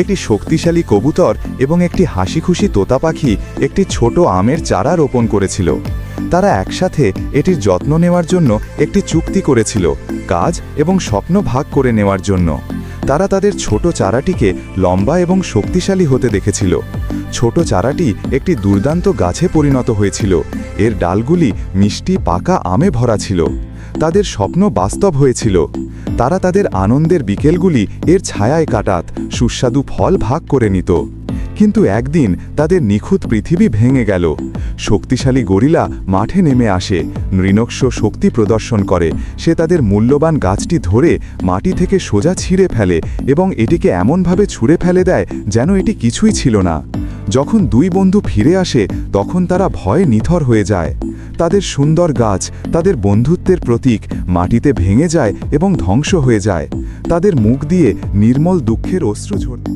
একটি শক্তিশালী কবুতর এবং একটি হাসিখুশি তোতা পাখি একটি ছোট আমের চারা রোপণ করেছিল। তারা একসাথে এটির যত্ন নেওয়ার জন্য একটি চুক্তি করেছিল, কাজ এবং স্বপ্ন ভাগ করে নেওয়ার জন্য। তারা তাদের ছোট চারাটিকে লম্বা এবং শক্তিশালী হতে দেখেছিল। ছোট চারাটি একটি দুর্দান্ত গাছে পরিণত হয়েছিল। এর ডালগুলি মিষ্টি, পাকা আমে ভরা ছিল। তাদের স্বপ্ন বাস্তব হয়েছিল। তারা তাদের আনন্দের বিকেলগুলি এর ছায়ায় কাটাত, সুস্বাদু ফল ভাগ করে নিত। কিন্তু একদিন তাদের নিখুঁত পৃথিবী ভেঙে গেল। শক্তিশালী গরিলা মাঠে নেমে আসে। নৃণক্ষ শক্তি প্রদর্শন করে। সে তাদের মূল্যবান গাছটি ধরে মাটি থেকে সোজা ছিঁড়ে ফেলে এবং এটিকে এমনভাবে ছুঁড়ে ফেলে দেয় যেন এটি কিছুই ছিল না। যখন দুই বন্ধু ফিরে আসে, তখন তারা ভয়ে নিথর হয়ে যায়। তাদের সুন্দর গাছ, তাদের বন্ধুত্বের প্রতীক মাটিতে ভেঙে যায় এবং ধ্বংস হয়ে যায়। তাদের মুখ দিয়ে নির্মল দুঃখের অশ্রু ঝরতে